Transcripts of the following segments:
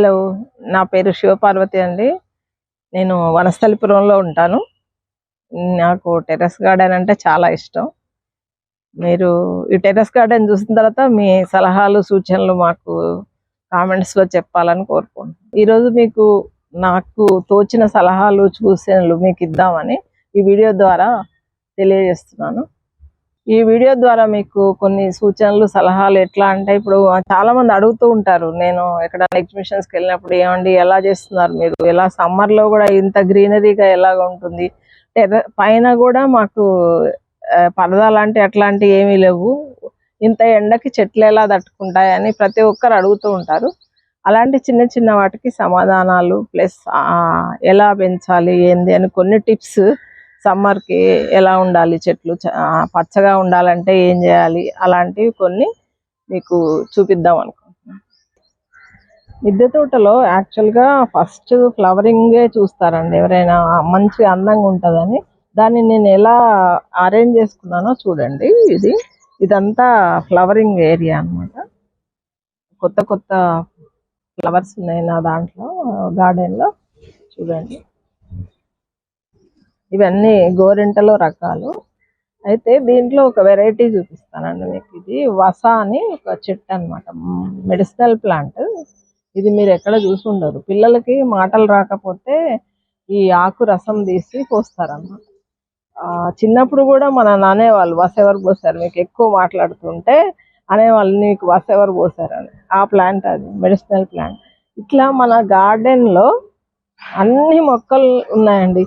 Hello నా పేరు శివపార్వతి అండి. నేను వనస్థలిపురంలో ఉంటాను. నాకు టెర్రస్ గార్డెన్ అంటే చాలా ఇష్టం. మీరు ఈ టెర్రస్ గార్డెన్ చూసిన తర్వాత మీ సలహాలు సూచనలు మాకు కామెంట్స్లో లో చెప్పాలని కోరుకుంటున్నాను. ఈరోజు మీకు నాకు తోచిన సలహాలు సూచనలు మీకు ఇద్దామని ఈ వీడియో ద్వారా తెలియజేస్తున్నాను. ఈ వీడియో ద్వారా మీకు కొన్ని సూచనలు సలహాలు ఎట్లా అంటే ఇప్పుడు చాలా మంది అడుగుతూ ఉంటారు నేను ఎక్కడ ఎగ్జిబిషన్స్కి వెళ్ళినప్పుడు ఏమండి ఎలా చేస్తున్నారు మీరు? ఎలా సమ్మర్లో కూడా ఇంత గ్రీనరీగా ఎలాగ ఉంటుంది? పైన కూడా మాకు పరదా లాంటి అట్లాంటి ఏమీ లేవు. ఇంత ఎండకి చెట్లు ఎలా తట్టుకుంటాయని ప్రతి ఒక్కరు అడుగుతూ ఉంటారు. అలాంటి చిన్న చిన్న వాటికి సమాధానాలు ప్లస్ ఎలా పెంచాలి ఏంది అని కొన్ని టిప్స్ సమ్మర్కి ఎలా ఉండాలి చెట్లు? చ- పచ్చగా ఉండాలంటే ఏం చేయాలి? అలాంటివి కొన్ని మీకు చూపిద్దాం అనుకుంటున్నాను మిద్దె తోటలో యాక్చువల్గా ఫస్ట్ ఫ్లవరింగే చూస్తారండి ఎవరైనా. మంచి అందంగా ఉంటుందని. దాన్ని నేను ఎలా అరేంజ్ చేసుకున్నానో చూడండి. ఇది ఇదంతా ఫ్లవరింగ్ ఏరియా అన్నమాట. కొత్త కొత్త ఫ్లవర్స్ ఉన్నాయి నా దాంట్లో గార్డెన్లో. చూడండి. ఇవన్నీ గోరింటలో రకాలు. అయితే దీంట్లో ఒక వెరైటీ చూపిస్తానండి మీకు. ఇది వస అని ఒక చెట్టు అనమాట మెడిసినల్ ప్లాంట్. ఇది మీరు ఎక్కడ చూసి పిల్లలకి మాటలు రాకపోతే ఈ ఆకు రసం తీసి పోస్తారన్నమాట. ఆ, చిన్నప్పుడు కూడా మన నానేవాళ్ళు వస ఎవరు పోసారు? మీకు ఎక్కువ మాట్లాడుతుంటే అనేవాళ్ళు నీకు వస ఎవరు పోసారని ఆ ప్లాంట్ అది మెడిసినల్ ప్లాంట్. ఇట్లా మన గార్డెన్లో లో అన్ని మొక్కలు ఉన్నాయండి.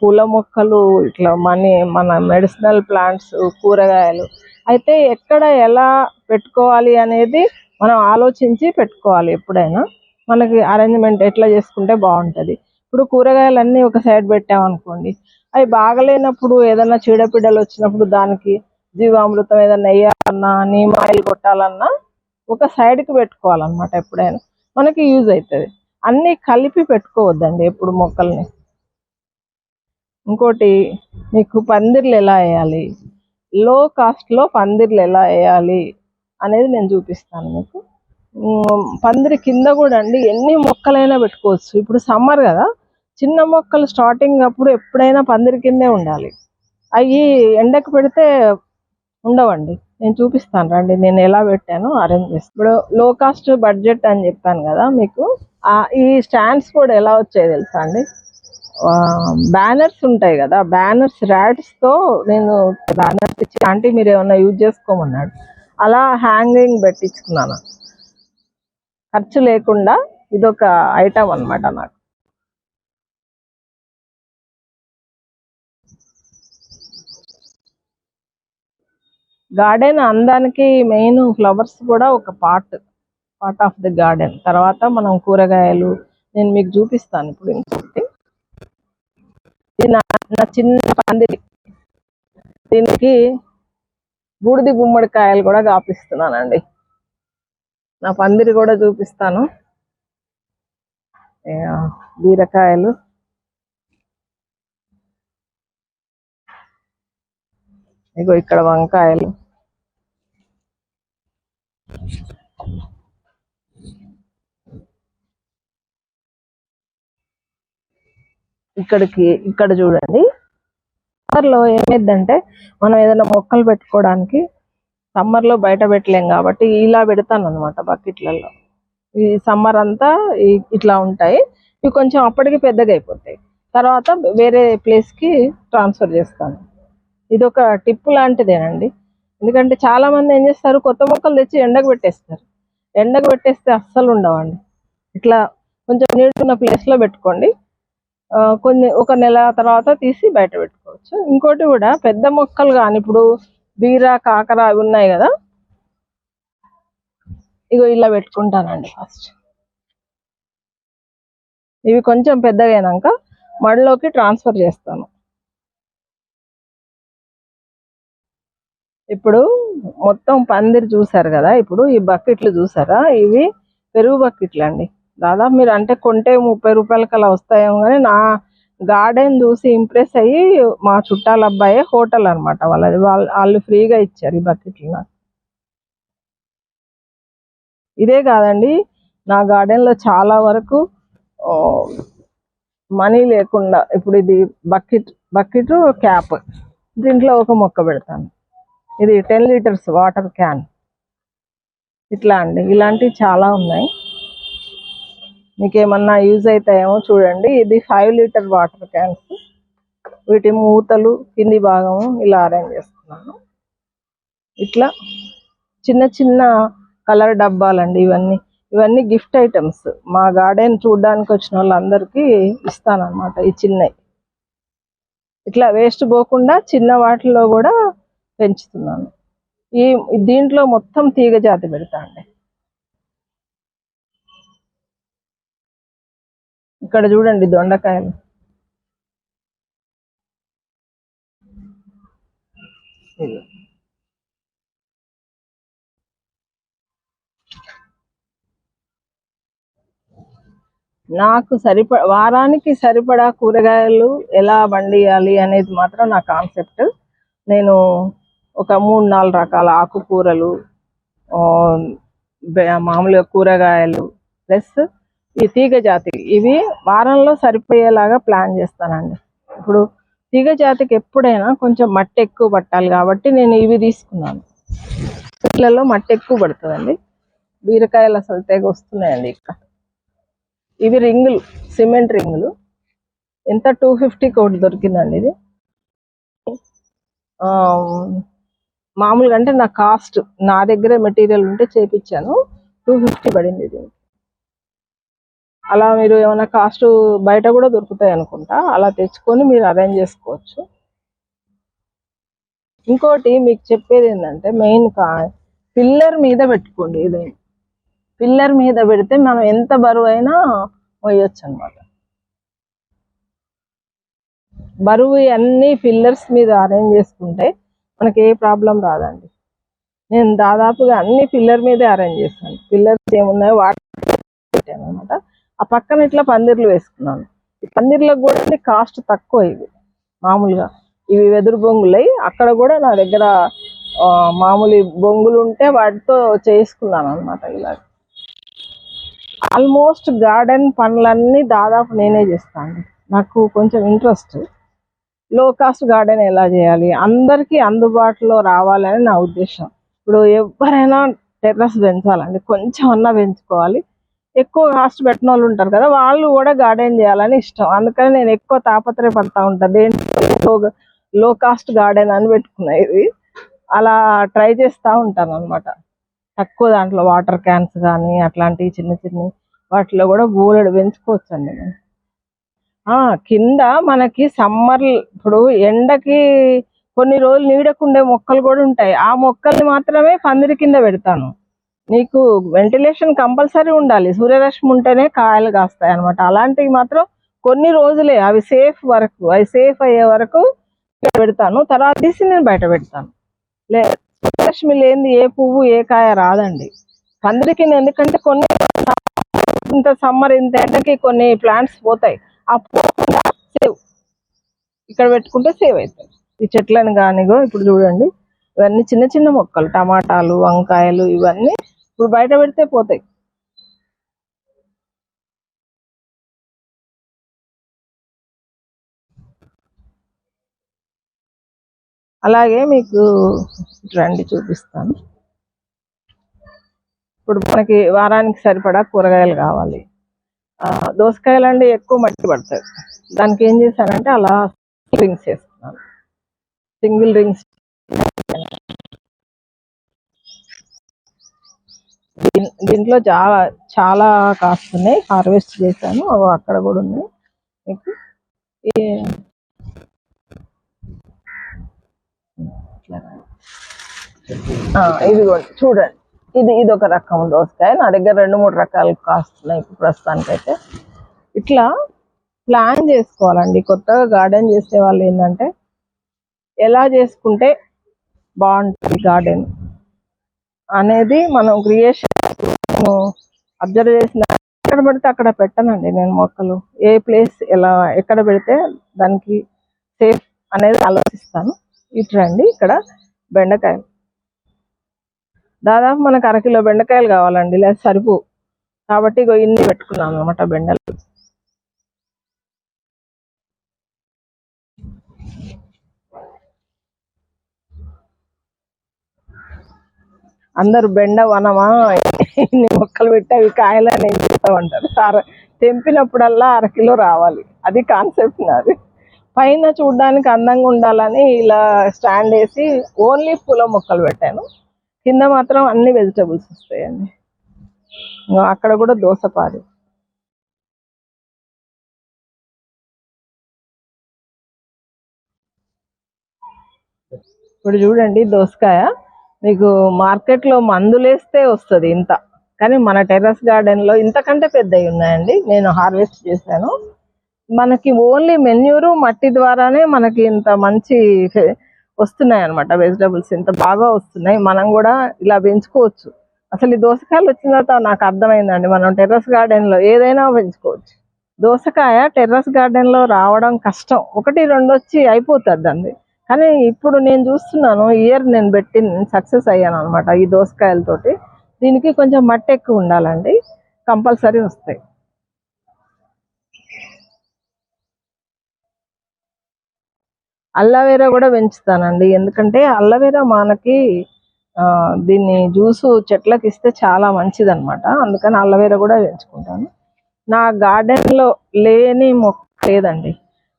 పూల మొక్కలు ఇట్లా మనీ మన మెడిసినల్ ప్లాంట్స్ కూరగాయలు. అయితే ఎక్కడ ఎలా పెట్టుకోవాలి అనేది మనం ఆలోచించి పెట్టుకోవాలి ఎప్పుడైనా. మనకి అరేంజ్మెంట్ ఎట్లా చేసుకుంటే బాగుంటది. ఇప్పుడు కూరగాయలన్నీ ఒక సైడ్ పెట్టామనుకోండి. అవి బాగలేనప్పుడు ఏదైనా చీడపీడలు వచ్చినప్పుడు దానికి జీవామృతం ఏదైనా వేయాలన్నా నీమ్ ఆయిల్ కొట్టాలన్నా ఒక సైడ్కి కి పెట్టుకోవాలన్నమాట ఎప్పుడైనా. మనకి యూజ్ అవుతుంది. అన్ని కలిపి పెట్టుకోవద్దండి ఎప్పుడు మొక్కల్ని. ఇంకోటి మీకు పందిర్లు ఎలా వేయాలి? లో కాస్ట్లో పందిర్లు ఎలా వేయాలి అనేది నేను చూపిస్తాను మీకు. పందిరి కింద కూడా అండి ఎన్ని మొక్కలైనా పెట్టుకోవచ్చు. ఇప్పుడు సమ్మర్ కదా చిన్న మొక్కలు స్టార్టింగ్ అప్పుడు ఎప్పుడైనా పందిరి కిందే ఉండాలి. అవి ఎండకు పెడితే ఉండవండి. నేను చూపిస్తాను రండి నేను ఎలా పెట్టాను అరేంజ్ చేస్తాను. ఇప్పుడు లో కాస్ట్ బడ్జెట్ అని చెప్పాను కదా మీకు. ఆ ఈ స్టాండ్స్ కూడా ఎలా వచ్చాయి తెలుసా అండి? బ్యానర్స్ ఉంటాయి కదా బ్యానర్స్ ర్యాడ్స్తో నేను బ్యానర్స్ ఇచ్చి ఆంటీ మీరు ఏమన్నా యూజ్ చేసుకోమన్నాడు. అలా హ్యాంగింగ్ పెట్టించుకున్నాను. ఖర్చు లేకుండా ఇదొక ఐటమ్ అన్నమాట నాకు. గార్డెన్ అందానికి మెయిన్ ఫ్లవర్స్ కూడా ఒక part part of the garden. తర్వాత మనం కూరగాయలు నేను మీకు చూపిస్తాను ఇప్పుడు ఇంకొకటి. ఇది నా నా చిన్న పందిరి దీనికి బూడిది గుమ్మడికాయలు కూడా కాపిస్తున్నానండి. నా పందిరి కూడా చూపిస్తాను. బీరకాయలు. ఇగో ఇక్కడ వంకాయలు. ఇక్కడికి ఇక్కడ చూడండి. సమ్మర్లో ఏమైందంటే మనం ఏదైనా మొక్కలు పెట్టుకోవడానికి సమ్మర్లో బయట పెట్టలేం కాబట్టి ఇలా పెడతాను అనమాట బకెట్లలో. ఈ సమ్మర్ అంతా ఇట్లా ఉంటాయి. ఇవి కొంచెం అప్పటికి పెద్దగా అయిపోతాయి. తర్వాత వేరే ప్లేస్కి ట్రాన్స్ఫర్ చేస్తాను. ఇది ఒక టిప్ లాంటిదేనండి. ఎందుకంటే చాలా మంది ఏం చేస్తారు కొత్త మొక్కలు తెచ్చి ఎండకు పెట్టేస్తారు. ఎండకు పెట్టేస్తే అస్సలు ఉండవండి. ఇట్లా కొంచెం నీడున్న ప్లేస్లో పెట్టుకోండి. కొన్ని ఒక నెల తర్వాత తీసి బయట పెట్టుకోవచ్చు. ఇంకోటి కూడా పెద్ద మొక్కలు కానీ ఇప్పుడు బీర కాకర అవి ఉన్నాయి కదా? ఇగో ఇలా పెట్టుకుంటానండి ఫస్ట్. ఇవి కొంచెం పెద్దగా మడిలోకి ట్రాన్స్ఫర్ చేస్తాను. ఇప్పుడు మొత్తం పందిరి చూసారు కదా? ఇప్పుడు ఈ బకెట్లు చూసారా? ఇవి పెరుగు బకెట్లు అండి దాదాపు మీరు అంటే కొంటే ముప్పై రూపాయలకి అలా వస్తాయేమో కానీ నా గార్డెన్ చూసి ఇంప్రెస్ అయ్యి మా చుట్టాల అబ్బాయి హోటల్ అనమాట వాళ్ళది వాళ్ళు వాళ్ళు ఫ్రీగా ఇచ్చారు ఈ బకెట్లు నాకు. ఇదే కాదండి నా గార్డెన్లో చాలా వరకు మనీ లేకుండా ఇప్పుడు ఇది బకెట్ బకెట్ క్యాప్ దీంట్లో ఒక మొక్క పెడతాను. ఇది టెన్ లీటర్స్ వాటర్ క్యాన్. ఇట్లా అండి ఇలాంటివి చాలా ఉన్నాయి. మీకు ఏమన్నా యూజ్ అవుతాయేమో చూడండి. ఇది ఫైవ్ లీటర్ వాటర్ క్యాన్స్. వీటి మూతలు కింది భాగము ఇలా అరేంజ్ చేస్తున్నాను. ఇట్లా చిన్న చిన్న కలర్ డబ్బాలండి ఇవన్నీ. ఇవన్నీ గిఫ్ట్ ఐటమ్స్ మా గార్డెన్ చూడడానికి వచ్చిన వాళ్ళందరికీ ఇస్తానమాట ఈ చిన్నవి. ఇట్లా వేస్ట్ పోకుండా చిన్న వాటిలో కూడా పెంచుతున్నాను. ఈ దీంట్లో మొత్తం తీగ జాతి పెడతా అండి ఇక్కడ చూడండి దొండకాయలు. నాకు సరిప వారానికి సరిపడా కూరగాయలు ఎలా పండియాలి అనేది మాత్రం నా కాన్సెప్ట్. నేను ఒక మూడు నాలుగు రకాల ఆకుకూరలు ఆ, మామూలుగా కూరగాయలు ప్లస్ ఈ తీగ జాతి ఇవి వారంలో సరిపోయేలాగా ప్లాన్ చేస్తానండి. ఇప్పుడు తీగ జాతికి ఎప్పుడైనా కొంచెం మట్టి ఎక్కువ పట్టాలి కాబట్టి నేను ఇవి తీసుకున్నాను. చెట్లలో మట్టి ఎక్కువ పడుతుందండి. బీరకాయలు అసలు తెగ వస్తున్నాయండి ఇక్కడ. ఇవి రింగులు సిమెంట్ రింగులు. ఎంత టూ ఫిఫ్టీకి ఒకటి దొరికిందండి ఇది. మామూలుగా అంటే నా కాస్ట్ నా దగ్గరే మెటీరియల్ ఉంటే చేపించాను టూ ఫిఫ్టీ పడింది ఇది అలా మీరు ఏమైనా కాస్ట్ బయట కూడా దొరుకుతాయి అనుకుంటా. అలా తెచ్చుకొని మీరు అరేంజ్ చేసుకోవచ్చు. ఇంకోటి మీకు చెప్పేది ఏంటంటే మెయిన్ కా పిల్లర్ మీద పెట్టుకోండి. ఇది పిల్లర్ మీద పెడితే మనం ఎంత బరువు అయినా మోయొచ్చు అనమాట బరువు అన్ని పిల్లర్స్ మీద అరేంజ్ చేసుకుంటే మనకి ఏ ప్రాబ్లం రాదండి. నేను దాదాపుగా అన్ని పిల్లర్ మీదే అరేంజ్ చేస్తాను. పిల్లర్స్ ఏమున్నాయో వాటి పెట్టాను అనమాట ఆ పక్కన ఇట్లా పందిర్లు వేసుకున్నాను. ఈ పందిర్లకు కూడా కాస్ట్ తక్కువ ఇవి మామూలుగా. ఇవి వెదురు బొంగులై అక్కడ కూడా నా దగ్గర మామూలు బొంగులు ఉంటే వాటితో చేసుకున్నాను అనమాట ఇలా ఆల్మోస్ట్ గార్డెన్ పనులన్నీ దాదాపు నేనే చేస్తాను నాకు కొంచెం ఇంట్రెస్ట్. లో కాస్ట్ గార్డెన్ ఎలా చేయాలి అందరికీ అందుబాటులో రావాలని నా ఉద్దేశం. ఇప్పుడు ఎవరైనా టెర్రస్ పెంచాలండి కొంచెం అన్నా పెంచుకోవాలి. ఎక్కువ కాస్ట్ పెట్టిన వాళ్ళు ఉంటారు కదా వాళ్ళు కూడా గార్డెన్ చేయాలని ఇష్టం. అందుకని నేను ఎక్కువ తాపత్రయపడతా ఉంటాను దేంట్లో లో కాస్ట్ గార్డెన్ అని పెట్టుకున్నా ఇది అలా ట్రై చేస్తూ ఉంటాను అనమాట తక్కువ దాంట్లో వాటర్ క్యాన్స్ కానీ అట్లాంటివి చిన్న చిన్న వాటిలో కూడా బోలెడు పెంచుకోవచ్చు అండి నేను. ఆ, కింద మనకి సమ్మర్ ఇప్పుడు ఎండకి కొన్ని రోజులు నీడకుండే మొక్కలు కూడా ఉంటాయి. ఆ మొక్కల్ని మాత్రమే పందిరి కింద పెడతాను. నీకు వెంటిలేషన్ కంపల్సరీ ఉండాలి. సూర్యరశ్మి ఉంటేనే కాయలు కాస్తాయి అనమాట అలాంటివి మాత్రం కొన్ని రోజులే అవి సేఫ్ వరకు అవి సేఫ్ అయ్యే వరకు ఇక్కడ పెడతాను. తర్వాత తీసి నేను బయట పెడతాను. లే సూర్యరశ్మి లేనిది ఏ పువ్వు ఏ కాయ రాదండి. అందరికి ఎందుకంటే కొన్ని ఇంత సమ్మర్ ఇంత ఎండకి కొన్ని ప్లాంట్స్ పోతాయి. ఆ పోకుండా సేవ్. ఇక్కడ పెట్టుకుంటే సేవ్ అవుతాయి ఈ చెట్లను కానిగో ఇప్పుడు చూడండి. ఇవన్నీ చిన్న చిన్న మొక్కలు టమాటాలు వంకాయలు ఇవన్నీ ఇప్పుడు బయట పెడితే పోతాయి. అలాగే మీకు రండి చూపిస్తాను. ఇప్పుడు మనకి వారానికి సరిపడా కూరగాయలు కావాలి. ఆ, దోసకాయలు అండి ఎక్కువ మట్టి పడతాయి. దానికి ఏం చేశానంటే అలా రింగ్స్ వేసుకున్నాను సింగిల్ రింగ్స్ దీంట్లో చాలా చాలా కాస్తున్నాయి హార్వెస్ట్ చేశాను. అవి అక్కడ కూడా ఉన్నాయి మీకు. ఇది ఆ, చూడండి. ఇది ఇది ఒక రకం దోసకాయ. నా దగ్గర రెండు మూడు రకాలు కాస్తున్నాయి ఇప్పుడు ప్రస్తుతానికైతే. ఇట్లా ప్లాన్ చేసుకోవాలండి. కొత్తగా గార్డెన్ చేసే వాళ్ళు ఏంటంటే ఎలా చేసుకుంటే బాగుంటుంది గార్డెన్? అనేది మనం క్రియేషన్ అబ్జర్వ్ చేసిన ఎక్కడ పెడితే అక్కడ పెట్టనండి నేను మొక్కలు. ఏ ప్లేస్ ఎలా ఎక్కడ పెడితే దానికి సేఫ్ అనేది ఆలోచిస్తాను. ఇటు రండి ఇక్కడ బెండకాయలు. దాదాపు మనకు అరకిలో బెండకాయలు కావాలండి లేదా సరుపు కాబట్టి ఇగో ఇన్ని పెట్టుకున్నాను అనమాట బెండలు. అందరు బెండ వనమా? ఇన్ని మొక్కలు పెట్టి? అవి కాయలు అని ఏం చేస్తామంటారు అర తెంపినప్పుడల్లా అరకిలో రావాలి. అది కాన్సెప్ట్ నాది. పైన చూడడానికి అందంగా ఉండాలని ఇలా స్టాండ్ వేసి ఓన్లీ పూల మొక్కలు పెట్టాను. కింద మాత్రం అన్ని వెజిటబుల్స్ వస్తాయండి. అక్కడ కూడా దోసపారి ఇప్పుడు చూడండి దోసకాయ. మీకు మార్కెట్లో మందులేస్తే వస్తుంది ఇంత. కానీ మన టెర్రస్ గార్డెన్లో ఇంతకంటే పెద్దవి ఉన్నాయండి. నేను హార్వెస్ట్ చేశాను. మనకి ఓన్లీ మెన్యూరు మట్టి ద్వారానే మనకి ఇంత మంచి వస్తున్నాయి అనమాట వెజిటబుల్స్ ఇంత బాగా వస్తున్నాయి. మనం కూడా ఇలా పెంచుకోవచ్చు. అసలు ఈ దోసకాయలు వచ్చిన తర్వాత నాకు అర్థమైందండి. మనం టెర్రస్ గార్డెన్లో ఏదైనా పెంచుకోవచ్చు. దోసకాయ టెర్రస్ గార్డెన్లో రావడం కష్టం. ఒకటి రెండు వచ్చి అయిపోతుంది అండి కానీ ఇప్పుడు నేను చూస్తున్నాను ఇయర్ నేను పెట్టి సక్సెస్ అయ్యాను అనమాట ఈ దోసకాయలతోటి. దీనికి కొంచెం మట్టి ఎక్కువ ఉండాలండి కంపల్సరీ వస్తాయి. అల్లవేరా కూడా పెంచుతానండి ఎందుకంటే అల్లవేరా మనకి దీన్ని జ్యూసు చెట్లకు ఇస్తే చాలా మంచిది అనమాట అందుకని అల్లవేరా కూడా పెంచుకుంటాను. నా గార్డెన్లో లో లేని మొక్క లేదండి.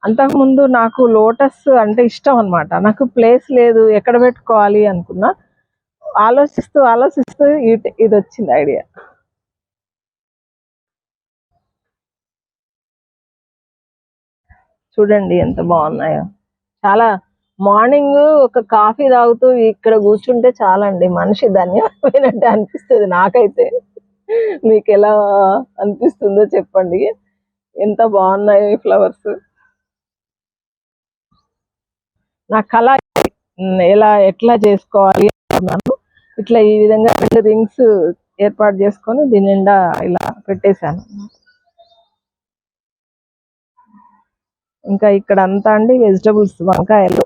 అంతకుముందు నాకు లోటస్ అంటే ఇష్టం అన్నమాట. నాకు ప్లేస్ లేదు ఎక్కడ పెట్టుకోవాలి అనుకున్నా ఆలోచిస్తూ ఆలోచిస్తూ ఇది వచ్చింది ఐడియా. చూడండి ఎంత బాగున్నాయో. చాలా మార్నింగ్ ఒక కాఫీ తాగుతూ ఇక్కడ కూర్చుంటే చాలండి. మనిషి ధన్యమైనట్టు అనిపిస్తుంది నాకైతే. మీకు ఎలా అనిపిస్తుందో చెప్పండి. ఎంత బాగున్నాయో ఈ ఫ్లవర్స్. నా కళ ఎలా ఎట్లా చేసుకోవాలి అనుకున్నాను. ఇట్లా ఈ విధంగా రెండు రింగ్స్ ఏర్పాటు చేసుకొని దీని నిండా ఇలా పెట్టేశాను. ఇంకా ఇక్కడ అంతా అండి వెజిటబుల్స్ వంకాయలు.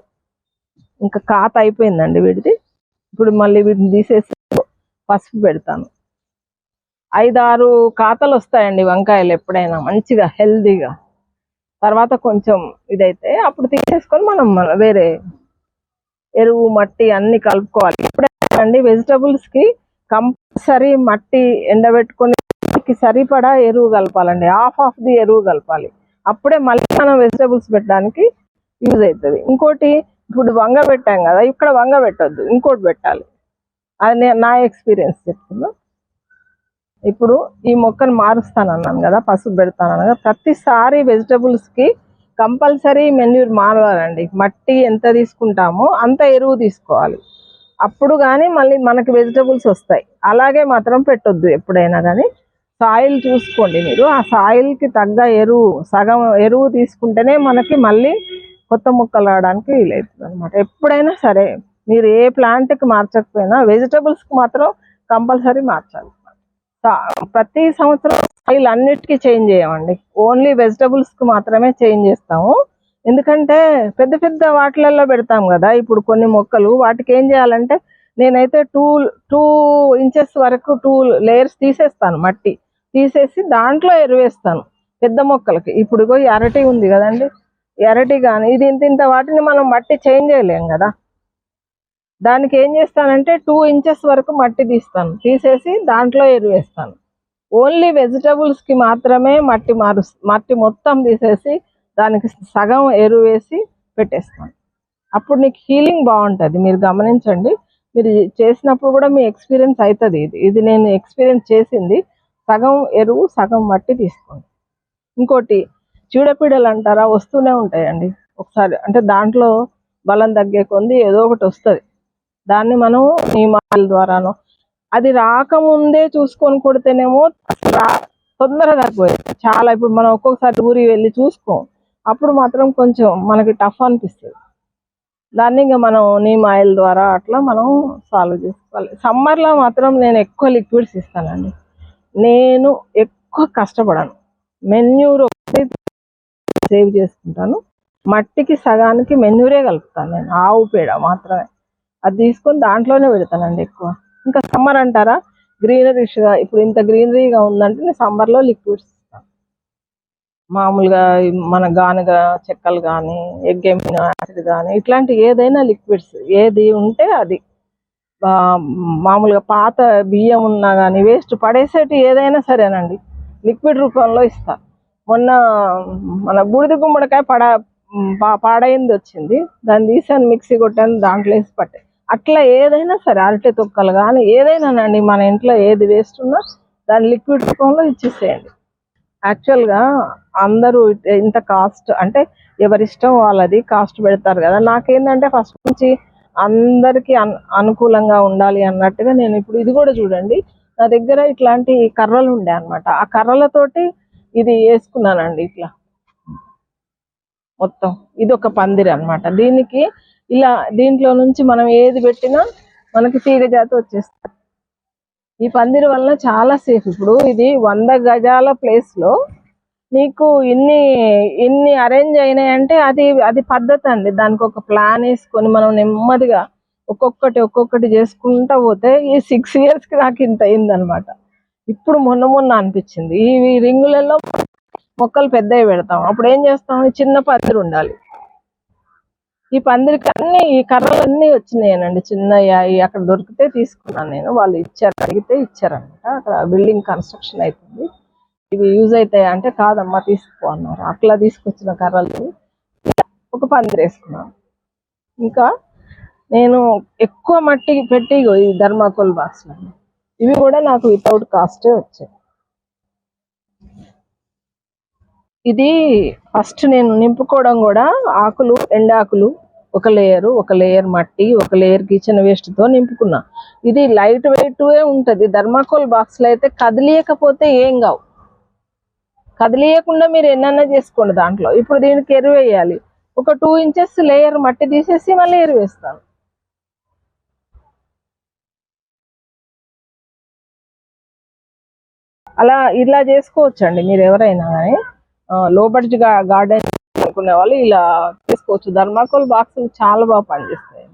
ఇంకా కాత అయిపోయిందండి వీటిది ఇప్పుడు మళ్ళీ వీటిని తీసేసి పసుపు పెడతాను. ఐదారు కాతలు వస్తాయండి వంకాయలు ఎప్పుడైనా మంచిగా హెల్దీగా. తర్వాత కొంచెం ఇదైతే అప్పుడు తీసేసుకొని మనం వేరే ఎరువు మట్టి అన్ని కలుపుకోవాలి. ఎప్పుడైనా అండి వెజిటబుల్స్కి కంపల్సరీ మట్టి ఎండబెట్టుకొని సరిపడా ఎరువు కలపాలండి. హాఫ్ ఆఫ్ ది ఎరువు కలపాలి. అప్పుడే మళ్ళీ మనం వెజిటబుల్స్ పెట్టడానికి యూజ్ అవుతుంది ఇంకోటి ఇప్పుడు వంగ పెట్టాం కదా ఇక్కడ వంగ పెట్టొద్దు. ఇంకోటి పెట్టాలి. అది నా ఎక్స్పీరియన్స్ చెప్తున్నా. ఇప్పుడు ఈ మొక్కను మారుస్తాను అన్నాను కదా పసుపు పెడతాను అన్నాను కదా ప్రతిసారి వెజిటబుల్స్కి కంపల్సరీ మెన్యూర్ మారవాలండి మట్టి ఎంత తీసుకుంటామో అంత ఎరువు తీసుకోవాలి. అప్పుడు కానీ మళ్ళీ మనకి వెజిటబుల్స్ వస్తాయి. అలాగే మాత్రం పెట్టొద్దు ఎప్పుడైనా కానీ సాయిల్ చూసుకోండి మీరు. ఆ సాయిల్కి తగ్గ ఎరువు సగం ఎరువు తీసుకుంటేనే మనకి మళ్ళీ కొత్త మొక్కలు రావడానికి వీలవుతుంది అనమాట ఎప్పుడైనా సరే మీరు ఏ ప్లాంట్కి మార్చకపోయినా వెజిటబుల్స్కి మాత్రం కంపల్సరీ మార్చాలి. ప్రతి సంవత్సరం స్టైల్ అన్నిటికీ చేంజ్ చేయమండి ఓన్లీ వెజిటబుల్స్కి మాత్రమే చేంజ్ చేస్తాము. ఎందుకంటే పెద్ద పెద్ద వాటిలలో పెడతాం కదా. ఇప్పుడు కొన్ని మొక్కలు వాటికి ఏం చేయాలంటే నేనైతే టూ టూ ఇంచెస్ వరకు టూ లేయర్స్ తీసేస్తాను మట్టి. తీసేసి దాంట్లో ఎరువేస్తాను పెద్ద మొక్కలకి. ఇప్పుడు అరటి ఉంది కదండి. ఎరటి అరటి కానీ ఇది ఇంత ఇంత వాటిని మనం మట్టి చేంజ్ చేయలేం కదా. దానికి ఏం చేస్తానంటే టూ ఇంచెస్ వరకు మట్టి తీస్తాను. తీసేసి దాంట్లో ఎరువేస్తాను ఓన్లీ వెజిటబుల్స్కి మాత్రమే మట్టి మారు మట్టి మొత్తం తీసేసి దానికి సగం ఎరువు వేసి పెట్టేస్తాను. అప్పుడు నీకు హీలింగ్ బాగుంటుంది. మీరు గమనించండి. మీరు చేసినప్పుడు కూడా మీ ఎక్స్పీరియన్స్ అవుతుంది ఇది. ఇది నేను ఎక్స్పీరియన్స్ చేసింది. సగం ఎరువు సగం మట్టి తీసుకోండి. ఇంకోటి చీడపీడలు అంటారా? వస్తూనే ఉంటాయండి. ఒకసారి అంటే దాంట్లో బలం తగ్గే కొంది ఏదో ఒకటి వస్తుంది. దాన్ని మనం నియమాల ద్వారాను. అది రాకముందే చూసుకొని కొడితేనేమో తొందరగా తగ్గిపోయేది చాలా ఇప్పుడు మనం ఒక్కొక్కసారి ఊరి వెళ్ళి చూసుకోం. అప్పుడు మాత్రం కొంచెం మనకి టఫ్ అనిపిస్తుంది. దాన్ని ఇంకా మనం నీమ్ ఆయిల్ ద్వారా అట్లా మనం సాల్వ్ చేసుకోవాలి. సమ్మర్లో మాత్రం నేను ఎక్కువ లిక్విడ్స్ ఇస్తానండి. నేను ఎక్కువ కష్టపడను. మెన్యూర్ ఒకటి సేవ్ చేసుకుంటాను. మట్టికి సగానికి మెన్యూరే కలుపుతాను నేను. ఆవు పేడ మాత్రమే. అది తీసుకొని దాంట్లోనే పెడతానండి ఎక్కువ. ఇంకా సమ్మర్ అంటారా? గ్రీనరీష్గా ఇప్పుడు ఇంత గ్రీనరీగా ఉందంటే నేను సమ్మర్లో లిక్విడ్స్ ఇస్తాను మామూలుగా మన గానుగ చెక్కలు కానీ ఎగ్ యాసిడ్ కానీ ఇట్లాంటి ఏదైనా లిక్విడ్స్ ఏది ఉంటే అది. మామూలుగా పాత బియ్యం ఉన్నా కానీ వేస్ట్ పడేసేటి ఏదైనా సరేనండి. లిక్విడ్ రూపంలో ఇస్తా. మొన్న మన బూడిద గుమ్మడికాయ పడ పాడైంది వచ్చింది. దాన్ని తీసాను మిక్సీ కొట్టాను దాంట్లో వేసి పట్టే. అట్లా ఏదైనా సరే అరటి తొక్కలు కానీ ఏదైనానండి మన ఇంట్లో ఏది వేస్ట్ ఉన్నా దాన్ని లిక్విడ్ రూపంలో ఇచ్చేసేయండి. యాక్చువల్గా అందరూ ఇంత కాస్ట్ అంటే ఎవరిష్టం వాళ్ళది కాస్ట్ పెడతారు కదా. నాకేంటంటే ఫస్ట్ నుంచి అందరికీ అనుకూలంగా ఉండాలి అన్నట్టుగా నేను ఇప్పుడు ఇది కూడా చూడండి. నా దగ్గర ఇట్లాంటి కర్రలు ఉండే అన్నమాట. ఆ కర్రలతోటి ఇది వేసుకున్నానండి ఇట్లా. మొత్తం ఇది ఒక పందిరి అనమాట దీనికి ఇలా దీంట్లో నుంచి మనం ఏది పెట్టినా మనకి తీగ జాతి వచ్చేస్తుంది. ఈ పందిరి వల్ల చాలా సేఫ్. ఇప్పుడు ఇది వంద గజాల ప్లేస్లో నీకు ఇన్ని ఇన్ని అరేంజ్ అయినాయంటే అది అది పద్ధతి అండి. దానికి ఒక ప్లాన్ వేసుకొని మనం నెమ్మదిగా ఒక్కొక్కటి ఒక్కొక్కటి చేసుకుంటా పోతే ఈ సిక్స్ ఇయర్స్కి నాకు ఇంత అయిందనమాట. ఇప్పుడు మొన్న మొన్న అనిపించింది. ఈ రింగులలో మొక్కలు పెద్దవి పెడతాం. అప్పుడు ఏం చేస్తాం? చిన్న పందిరి ఉండాలి. ఈ పందిరికి అన్ని ఈ కర్రలు అన్ని వచ్చినాయనండి చిన్న అక్కడ దొరికితే తీసుకున్నాను నేను. వాళ్ళు ఇచ్చారు అడిగితే ఇచ్చారనమాట అక్కడ బిల్డింగ్ కన్స్ట్రక్షన్ అవుతుంది ఇవి యూజ్ అవుతాయి అంటే కాదమ్మా తీసుకో అన్నారు. అట్లా తీసుకొచ్చిన కర్రలు ఒక పందిరి వేసుకున్నాను. ఇంకా నేను ఎక్కువ మట్టి పెట్టి ఈ ధర్మాకోల్ బాక్స్ ఇవి కూడా నాకు వితౌట్ కాస్టే వచ్చాయి. ఇది ఫస్ట్ నేను నింపుకోవడం కూడా ఆకులు ఎండాకులు ఒక లేయర్ ఒక లేయర్ మట్టి ఒక లేయర్ కిచెన్ వేస్ట్తో నింపుకున్నా. ఇది లైట్ వెయిట్ ఉంటది. ధర్మాకోల్ బాక్స్లో అయితే కదిలియకపోతే ఏం కావు. కదిలియకుండా మీరు ఎన్నైనా చేసుకోండి దాంట్లో. ఇప్పుడు దీనికి ఎరువు వేయాలి. ఒక టూ ఇంచెస్ లేయర్ మట్టి తీసేసి మళ్ళీ ఎరువు వేస్తాను. అలా ఇలా చేసుకోవచ్చండి మీరు ఎవరైనా కానీ లో బడ్జెట్ గార్డెన్ అనుకునే వాళ్ళు ఇలా చేసుకోవచ్చు ధర్మాకోల్ బాక్స్ చాలా బాగా పనిచేస్తాయి.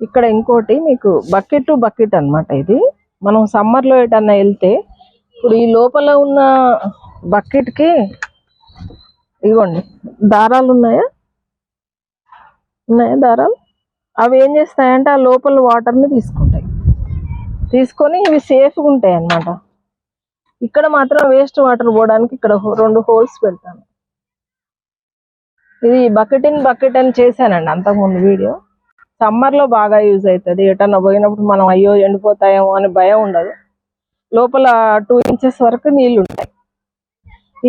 ఇక్కడ ఇంకోటి మీకు బకెట్ టు బకెట్ అన్నమాట ఇది. మనం సమ్మర్లో ఎటన్నా వెళ్తే ఇప్పుడు ఈ లోపల ఉన్న బకెట్కి ఇవ్వండి. ఇదిగోండి దారాలు ఉన్నాయా? ఉన్నాయా దారాలు? అవి ఏం చేస్తాయంటే ఆ లోపల వాటర్ని తీసుకుంటాయి. తీసుకొని ఇవి సేఫ్గా ఉంటాయి అన్నమాట ఇక్కడ మాత్రం వేస్ట్ వాటర్ పోవడానికి ఇక్కడ రెండు హోల్స్ పెడతాను. ఇది బకెట్ ఇన్ బకెట్ అని చేశానండి అంతకుముందు వీడియో సమ్మర్లో బాగా యూజ్ అవుతుంది ఎటన్నా పోయినప్పుడు మనం అయ్యో ఎండిపోతాయేమో అని భయం ఉండదు. లోపల టూ ఇంచెస్ వరకు నీళ్ళు ఉంటాయి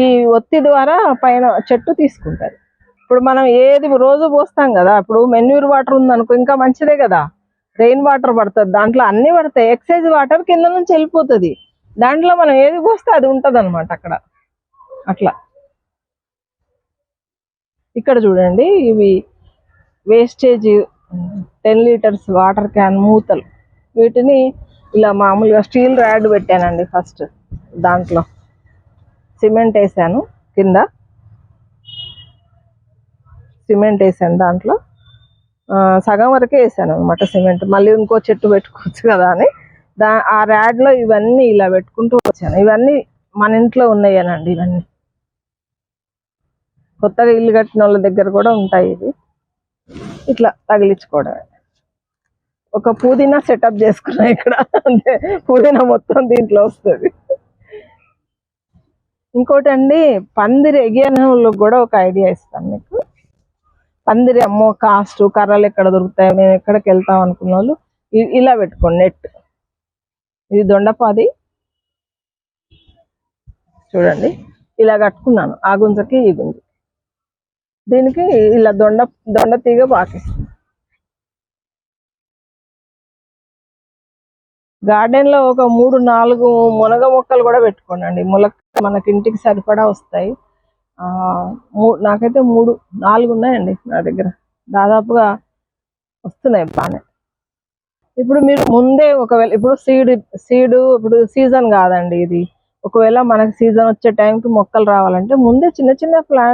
ఈ ఒత్తి ద్వారా పైన చెట్టు తీసుకుంటారు. ఇప్పుడు మనం ఏది రోజు పోస్తాం కదా ఇప్పుడు మెన్యూర్ వాటర్ ఉందనుకో ఇంకా మంచిదే కదా. రెయిన్ వాటర్ పడుతుంది. దాంట్లో అన్ని పడతాయి. ఎక్సైజ్ వాటర్ కింద నుంచి వెళ్ళిపోతుంది. దాంట్లో మనం ఏది పోస్తే అది ఉంటుంది అక్కడ. అట్లా. ఇక్కడ చూడండి ఇవి wastage ten litres water can మూతలు. వీటిని ఇలా మామూలుగా స్టీల్ ర్యాడ్ పెట్టానండి ఫస్ట్ దాంట్లో. సిమెంట్ వేసాను కింద. సిమెంట్ వేసాను దాంట్లో. సగం వరకే వేసాను అనమాట సిమెంట్ మళ్ళీ ఇంకో చెట్టు పెట్టుకోవచ్చు కదా అని. దా ఆ ర్యాడ్లో ఇవన్నీ ఇలా పెట్టుకుంటూ వచ్చాను. ఇవన్నీ మన ఇంట్లో ఉన్నాయేనండి ఇవన్నీ. కొత్తగా ఇల్లు కట్టిన వాళ్ళ దగ్గర కూడా ఉంటాయి ఇవి. ఇట్లా తగిలించుకోవడమే. ఒక పుదీనా సెటప్ చేసుకున్నా ఇక్కడ. అంటే పుదీనా మొత్తం దీంట్లో వస్తుంది. ఇంకోటి అండి పందిరి ఎగియన వాళ్ళకి కూడా ఒక ఐడియా ఇస్తాను మీకు. పందిరి అమ్మో కాస్ట్ కర్రలు ఎక్కడ దొరుకుతాయి మేము ఎక్కడికి వెళ్తాం అనుకున్న వాళ్ళు ఇలా పెట్టుకోండి నెట్. ఇది దొండపాది. చూడండి ఇలా కట్టుకున్నాను. ఆ గుంజకి ఈ గుంజ. దీనికి ఇలా దొండ దొండ తీగ పాకిస్తుంది గార్డెన్లో ఒక మూడు నాలుగు మునగ మొక్కలు కూడా పెట్టుకోండి ములక మనకి ఇంటికి సరిపడా వస్తాయి. ఆ నాకైతే మూడు నాలుగు ఉన్నాయండి నా దగ్గర. దాదాపుగా వస్తున్నాయి బాగానే ఇప్పుడు మీరు ముందే ఒకవేళ ఇప్పుడు సీడ్ సీడ్ ఇప్పుడు సీజన్ కాదండి ఇది. ఒకవేళ మనకి సీజన్ వచ్చే టైంకి మొక్కలు రావాలంటే ముందే చిన్న చిన్న ప్లా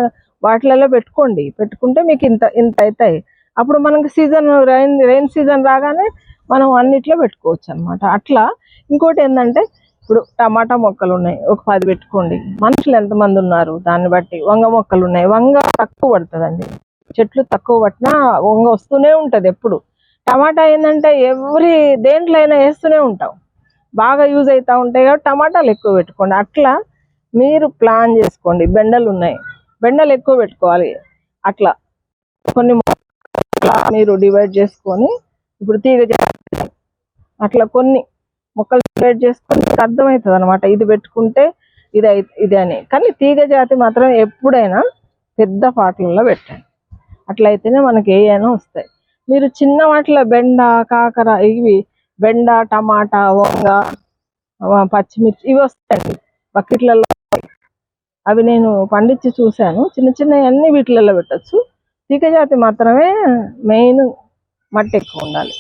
వాటిలలో పెట్టుకోండి. పెట్టుకుంటే మీకు ఇంత ఇంత అవుతాయి. అప్పుడు మనకి సీజన్ రైన్ రైన్ సీజన్ రాగానే మనం అన్నిట్లో పెట్టుకోవచ్చు అన్నమాట అట్లా ఇంకోటి ఏంటంటే ఇప్పుడు టమాటా మొక్కలు ఉన్నాయి. ఒక పది పెట్టుకోండి. మనుషులు ఎంతమంది ఉన్నారు? దాన్ని బట్టి వంగ మొక్కలు ఉన్నాయి. వంగ తక్కువ పడుతుందండి. చెట్లు తక్కువ పట్టినా వంగ వస్తూనే ఉంటుంది ఎప్పుడు. టమాటా ఏంటంటే ఎవ్రీ దేంట్లో అయినా వేస్తూనే ఉంటాం. బాగా యూజ్ అవుతా ఉంటాయి కాబట్టి టమాటాలు ఎక్కువ పెట్టుకోండి. అట్లా మీరు ప్లాన్ చేసుకోండి. బెండలు ఉన్నాయి. బెండలు ఎక్కువ పెట్టుకోవాలి. అట్లా. కొన్ని మొక్కలు మీరు డివైడ్ చేసుకొని ఇప్పుడు తీగ జాతి అట్లా కొన్ని మొక్కలు డివైడ్ చేసుకొని అర్థమవుతుంది అనమాట ఇది పెట్టుకుంటే ఇది ఇది అని. కానీ తీగ జాతి మాత్రం ఎప్పుడైనా పెద్ద పాటలలో పెట్టండి. అట్లయితేనే మనకి ఏ అయినా వస్తాయి. మీరు చిన్న వాటిలో బెండ కాకర ఇవి బెండ టమాటా వంగ పచ్చిమిర్చి ఇవి వస్తాయండి. బకెట్లలో అవి నేను పండించి చూశాను. చిన్న చిన్నవన్నీ వీటిలలో పెట్టచ్చు. తీగ జాతి మాత్రమే మెయిన్ మట్టి ఎక్కువ ఉండాలి.